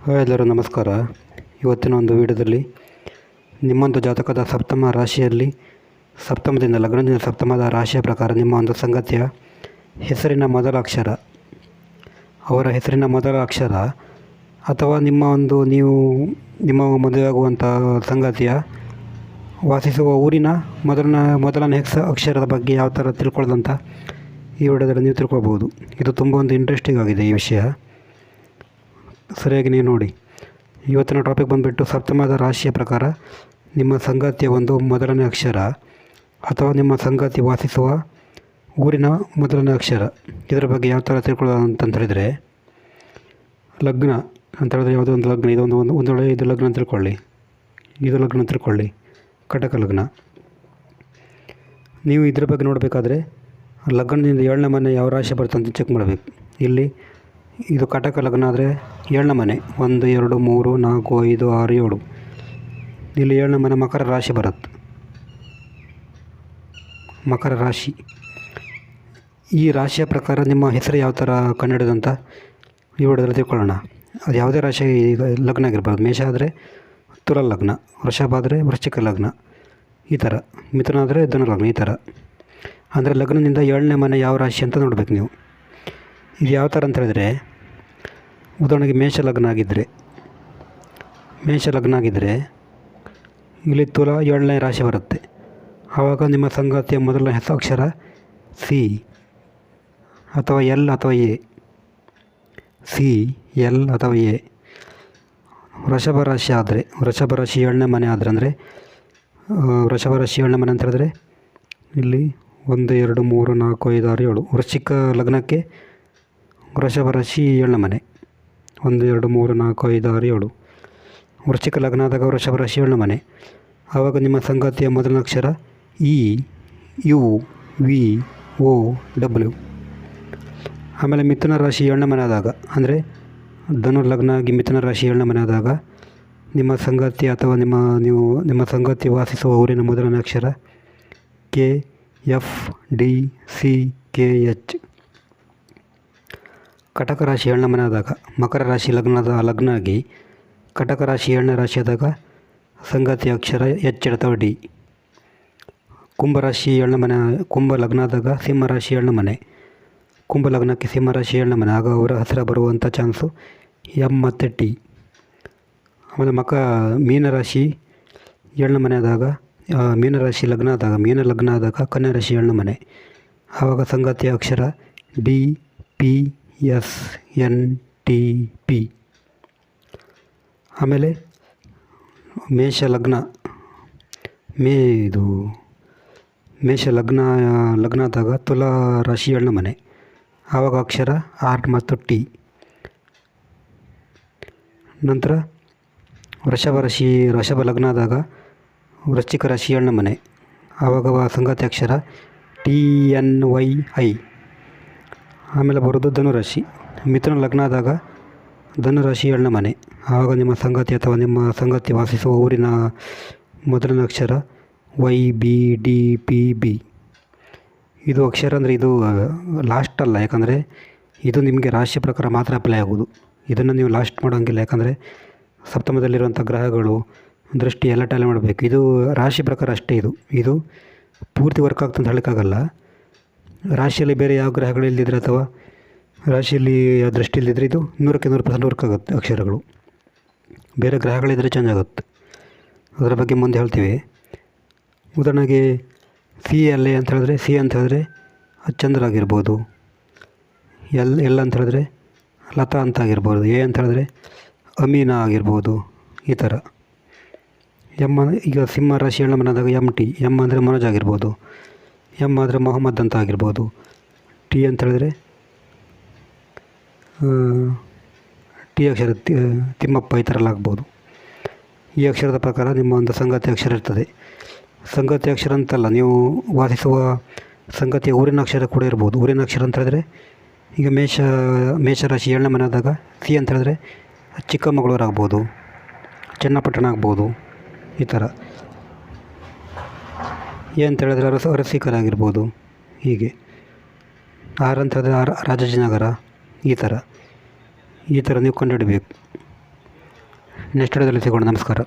Hi ಎಲ್ಲರೂ ನಮಸ್ಕಾರ. ಇವತ್ತಿನ ಒಂದು ವಿಡಿಯೋದಲ್ಲಿ ನಿಮ್ಮೊಂದು ಜಾತಕದ ಸಪ್ತಮ ರಾಶಿಯಲ್ಲಿ ಸಪ್ತಮದಿಂದ ಲಗ್ನದಿಂದ ಸಪ್ತಮದ ರಾಶಿಯ ಪ್ರಕಾರ ನಿಮ್ಮ ಒಂದು ಸಂಗತಿಯ ಹೆಸರಿನ ಮೊದಲ ಅಕ್ಷರ, ಅವರ ಹೆಸರಿನ ಮೊದಲ ಅಕ್ಷರ ಅಥವಾ ನಿಮ್ಮ ಒಂದು ನೀವು ನಿಮ್ಮ ಮದುವೆಯಾಗುವಂಥ ಸಂಗತಿಯ ವಾಸಿಸುವ ಊರಿನ ಮೊದಲನ ಮೊದಲನೇ ಹೆಸ ಅಕ್ಷರದ ಬಗ್ಗೆ ಯಾವ ಥರ ತಿಳ್ಕೊಳ್ಳೋದಂತ ಈ ವಿಡಿಯೋದಲ್ಲಿ ನೀವು ತಿಳ್ಕೊಬೋದು ಇದು ತುಂಬ ಒಂದು ಇಂಟ್ರೆಸ್ಟಿಂಗ್ ಆಗಿದೆ ಈ ವಿಷಯ. ಸರಿಯಾಗಿ ನೀವು ನೋಡಿ. ಇವತ್ತಿನ ಟಾಪಿಕ್ ಬಂದುಬಿಟ್ಟು ಸಪ್ತಮದ ರಾಶಿಯ ಪ್ರಕಾರ ನಿಮ್ಮ ಸಂಗಾತಿಯ ಒಂದು ಮೊದಲನೇ ಅಕ್ಷರ ಅಥವಾ ನಿಮ್ಮ ಸಂಗಾತಿ ವಾಸಿಸುವ ಊರಿನ ಮೊದಲನೇ ಅಕ್ಷರ. ಇದರ ಬಗ್ಗೆ ಯಾವ ಥರ ತಿಳ್ಕೊಳ್ಳೋದು ಅಂತ ಹೇಳಿದರೆ ಲಗ್ನ ಅಂತ ಹೇಳಿದ್ರೆ ಯಾವುದೋ ಒಂದು ಲಗ್ನ, ಇದೊಂದು ಒಂದು ಒಂದು ಇದು ಲಗ್ನ ತಿಳ್ಕೊಳ್ಳಿ. ಇದು ಲಗ್ನ ತಿಳ್ಕೊಳ್ಳಿ. ಕಟಕ ಲಗ್ನ. ನೀವು ಇದ್ರ ಬಗ್ಗೆ ನೋಡಬೇಕಾದ್ರೆ ಲಗ್ನದಿಂದ ಏಳನೇ ಮನೆ ಯಾವ ರಾಶಿ ಬರುತ್ತೆ ಅಂತ ಚೆಕ್ ಮಾಡಬೇಕು. ಇಲ್ಲಿ ಇದು ಕಟಕ ಲಗ್ನ ಆದರೆ ಏಳನೇ ಮನೆ. ಒಂದು, ಎರಡು, ಮೂರು, ನಾಲ್ಕು, ಐದು, ಆರು, ಏಳು. ಇಲ್ಲಿ ಏಳನೇ ಮನೆ ಮಕರ ರಾಶಿ ಬರುತ್ತೆ. ಮಕರ ರಾಶಿ. ಈ ರಾಶಿಯ ಪ್ರಕಾರ ನಿಮ್ಮ ಹೆಸರು ಯಾವ ಥರ ಕಂಡುಹಿಡಿದಂತ ಈ ತಿಳ್ಕೊಳ್ಳೋಣ. ಅದು ಯಾವುದೇ ರಾಶಿ ಈಗ ಲಗ್ನ ಆಗಿರ್ಬಾರ್ದು ಮೇಷ ಆದರೆ ತುಲ ಲಗ್ನ, ವೃಷಭ ಆದರೆ ವೃಶ್ಚಿಕ ಲಗ್ನ. ಈ ಥರ. ಮಿಥುನ ಆದರೆ ಧನು ಲಗ್ನ ಈ ಥರ. ಅಂದರೆ ಲಗ್ನದಿಂದ ಏಳನೇ ಮನೆ ಯಾವ ರಾಶಿ ಅಂತ ನೋಡ್ಬೇಕು ನೀವು. ಇದು ಯಾವ ಥರ ಅಂತ ಹೇಳಿದ್ರೆ, ಉದಾಹರಣೆಗೆ ಮೇಷ ಲಗ್ನ ಆಗಿದ್ದರೆ ಮೇಷ ಲಗ್ನ ಆಗಿದ್ದರೆ ಇಲ್ಲಿ ತುಲಾ ಏಳನೇ ರಾಶಿ ಬರುತ್ತೆ. ಆವಾಗ ನಿಮ್ಮ ಸಂಗಾತಿಯ ಮೊದಲನೇ ಹೆಸರು ಅಕ್ಷರ ಸಿ, ಅಥವಾ ಎಲ್ ಅಥವಾ ಎ. ಸಿ, ಎಲ್ ಅಥವಾ ಎ. ವೃಷಭ ರಾಶಿ ಆದರೆ, ವೃಷಭ ರಾಶಿ ಏಳನೇ ಮನೆ ಆದರೆ ಅಂದರೆ ವೃಷಭ ರಾಶಿ ಏಳನೇ ಮನೆ ಅಂತ ಹೇಳಿದ್ರೆ, ಇಲ್ಲಿ ಒಂದು, ಎರಡು, ಮೂರು, ನಾಲ್ಕು, ಐದು, ಆರು, ಏಳು. ವೃಶ್ಚಿಕ ಲಗ್ನಕ್ಕೆ ವೃಷಭ ರಾಶಿ ಏಳನೇ ಮನೆ. ಒಂದು, ಎರಡು, ಮೂರು, ನಾಲ್ಕು, ಐದು, ಆರು, ಏಳು. ವೃಶ್ಚಿಕ ಲಗ್ನ ಆದಾಗ ವೃಷಭ ರಾಶಿ ಏಳನೇ ಮನೆ. ಆವಾಗ ನಿಮ್ಮ ಸಂಗಾತಿಯ ಮೊದಲ ಅಕ್ಷರ E, U, V, O, W. ಆಮೇಲೆ ಮಿಥುನ ರಾಶಿ ಏಳನೇ ಮನೆ ಆದಾಗ ಅಂದರೆ ಧನು ಲಗ್ನ ಆಗಿ ಮಿಥುನ ರಾಶಿ ಏಳನೇ ಮನೆ ಆದಾಗ ನಿಮ್ಮ ಸಂಗಾತಿ ಅಥವಾ ನಿಮ್ಮ, ನೀವು, ನಿಮ್ಮ ಸಂಗಾತಿ ವಾಸಿಸುವ ಊರಿನ ಮೊದಲನೇ ಅಕ್ಷರ K, F, D, C, K, H. ಕಟಕ ರಾಶಿ ಏಳನೇ ಮನೆ ಆದಾಗ ಮಕರ ರಾಶಿ ಲಗ್ನದ ಲಗ್ನ ಆಗಿ ಕಟಕ ರಾಶಿ ಏಳನೇ ರಾಶಿಯಾದಾಗ ಸಂಗತಿ ಅಕ್ಷರ ಎಚ್ ಅಥವಾ ಡಿ ಕುಂಭರಾಶಿ ಏಳನೇ ಮನೆ, ಕುಂಭ ಲಗ್ನದಾಗ ಸಿಂಹರಾಶಿ ಸಿಂಹ ರಾಶಿ ಏಳನೇ ಮನೆ. ಕುಂಭ ಲಗ್ನಕ್ಕೆ ಸಿಂಹ ರಾಶಿ ಏಳನೇ ಮನೆ, ಆಗ ಅವರ ಹತ್ತಿರ ಬರುವಂಥ ಚಾನ್ಸು ಎಂ ಮತ್ತು ಟಿ ಆಮೇಲೆ ಮಕ ಮೀನರಾಶಿ ಏಳನೇ ಮನೆ ಆದಾಗ ಮೀನರಾಶಿ ಲಗ್ನ ಆದಾಗ ಮೀನ ಲಗ್ನ ಆದಾಗ ಕನ್ಯಾ ರಾಶಿ ಮನೆ. ಆವಾಗ ಸಂಗಾತಿಯ ಅಕ್ಷರ D, P S N T P ಆಮೇಲೆ ಮೇಷ ಲಗ್ನ ಮೇ ಇದು ಮೇಷ ಲಗ್ನ ಲಗ್ನ ಆದಾಗ ತುಲಾ ರಾಶಿ ಮನೆ. ಆವಾಗ ಅಕ್ಷರ ಆರ್ ಮತ್ತು ಟಿ. ನಂತರ ವೃಷಭ ರಾಶಿ, ವೃಷಭ ಲಗ್ನದಾಗ ವೃಶ್ಚಿಕ ರಾಶಿ ಮನೆ. ಆವಾಗ ಸಂಗಾತಿ ಅಕ್ಷರ ಟಿ ಎನ್ ವೈ ಐ. ಆಮೇಲೆ ಬರೋದು ಧನುರಾಶಿ. ಮಿಥುನ ಲಗ್ನ ಆದಾಗ ಧನುರಾಶಿ ಏಳನೇ ಮನೆ. ಆವಾಗ ನಿಮ್ಮ ಸಂಗತಿ ಅಥವಾ ನಿಮ್ಮ ಸಂಗತಿ ವಾಸಿಸುವ ಊರಿನ ಮೊದಲನೇ ಅಕ್ಷರ Y, B, D, P, B. ಇದು ಅಕ್ಷರ ಅಂದರೆ ಇದು ಲಾಸ್ಟ್ ಅಲ್ಲ. ಯಾಕಂದರೆ ಇದು ನಿಮಗೆ ರಾಶಿ ಪ್ರಕಾರ ಮಾತ್ರ ಅಪ್ಲೈ ಆಗೋದು ಇದನ್ನು ನೀವು ಲಾಸ್ಟ್ ಮಾಡೋಂಗಿಲ್ಲ. ಯಾಕಂದರೆ ಸಪ್ತಮದಲ್ಲಿರುವಂಥ ಗ್ರಹಗಳು, ದೃಷ್ಟಿ ಎಲ್ಲ ಟ್ಯಾಲೆ ಮಾಡಬೇಕು. ಇದು ರಾಶಿ ಪ್ರಕಾರ ಅಷ್ಟೇ ಇದು. ಇದು ಪೂರ್ತಿ ವರ್ಕ್ ಆಗ್ತಂತ ಹೇಳೋಕ್ಕಾಗಲ್ಲ ರಾಶಿಯಲ್ಲಿ ಬೇರೆ ಯಾವ ಗ್ರಹಗಳು ಇಲ್ಲದಿದ್ರೆ ಅಥವಾ ರಾಶಿಯಲ್ಲಿ ಯಾವ ದೃಷ್ಟಿ ಇಲ್ಲದಿದ್ರೆ ಇದು ನೂರಕ್ಕೆ ನೂರು ಪರ್ಸೆಂಟ್ ವರ್ಕ್ ಆಗುತ್ತೆ ಅಕ್ಷರಗಳು. ಬೇರೆ ಗ್ರಹಗಳಿದ್ದರೆ ಚೇಂಜ್ ಆಗುತ್ತೆ. ಅದರ ಬಗ್ಗೆ ಮುಂದೆ ಹೇಳ್ತೀವಿ. ಉದಾಹರಣೆಗೆ ಸಿ ಎಲ್ ಎ ಅಂತ ಹೇಳಿದ್ರೆ ಸಿ ಅಂತ ಹೇಳಿದ್ರೆ ಚಂದ್ರ ಆಗಿರ್ಬೋದು. ಎಲ್ ಎಲ್ ಅಂತ ಹೇಳಿದ್ರೆ ಲತಾ ಅಂತ ಆಗಿರ್ಬೋದು. ಎ ಅಂತ ಹೇಳಿದ್ರೆ ಅಮೀನಾ ಆಗಿರ್ಬೋದು. ಈ ಥರ. ಎಂ, ಈಗ ಸಿಂಹ ರಾಶಿ ಎಣ್ಣ ಮನದಾಗ ಎಂ ಟಿ ಎಂ ಅಂದರೆ ಮನೋಜ್ ಆಗಿರ್ಬೋದು. ಎಂ ಆದರೆ ಮೊಹಮ್ಮದ್ ಅಂತ ಆಗಿರ್ಬೋದು. ಟಿ ಅಂತ ಹೇಳಿದ್ರೆ ಟಿ ಅಕ್ಷರ ತಿಮ್ಮಪ್ಪ ಈ ಥರ ಆಗ್ಬೋದು. ಈ ಅಕ್ಷರದ ಪ್ರಕಾರ ನಿಮ್ಮ ಒಂದು ಸಂಗತಿ ಅಕ್ಷರ ಇರ್ತದೆ. ಸಂಗತಿ ಅಕ್ಷರ ಅಂತಲ್ಲ, ನೀವು ವಾಸಿಸುವ ಸಂಗತಿಯ ಊರಿನ ಅಕ್ಷರ ಕೂಡ ಇರ್ಬೋದು. ಊರಿನ ಅಕ್ಷರ ಅಂತ ಹೇಳಿದ್ರೆ, ಈಗ ಮೇಷ, ಮೇಷರಾಶಿ ಏಳನೇ ಮನೆ ಆದಾಗ ಸಿ ಅಂತ ಹೇಳಿದ್ರೆ ಚಿಕ್ಕಮಗಳೂರು ಆಗ್ಬೋದು ಚನ್ನಪಟ್ಟಣ ಆಗ್ಬೋದು, ಈ ಥರ. ಅಂತ ಹೇಳಿದ್ರೆ ಅರಸ ಅರಸಿಕನಾಗಿರ್ಬೋದು ಹೀಗೆ. ಆರ್ ಅಂತ ರಾಜಾಜಿನಗರ, ಈ ಥರ. ಈ ಥರ ನೀವು ಕಂಡುಹಿಡಬೇಕು. ನೆಕ್ಸ್ಟ್ ವಿಡಿಯೋದಲ್ಲಿ ಸಿಗೋಣ. ನಮಸ್ಕಾರ.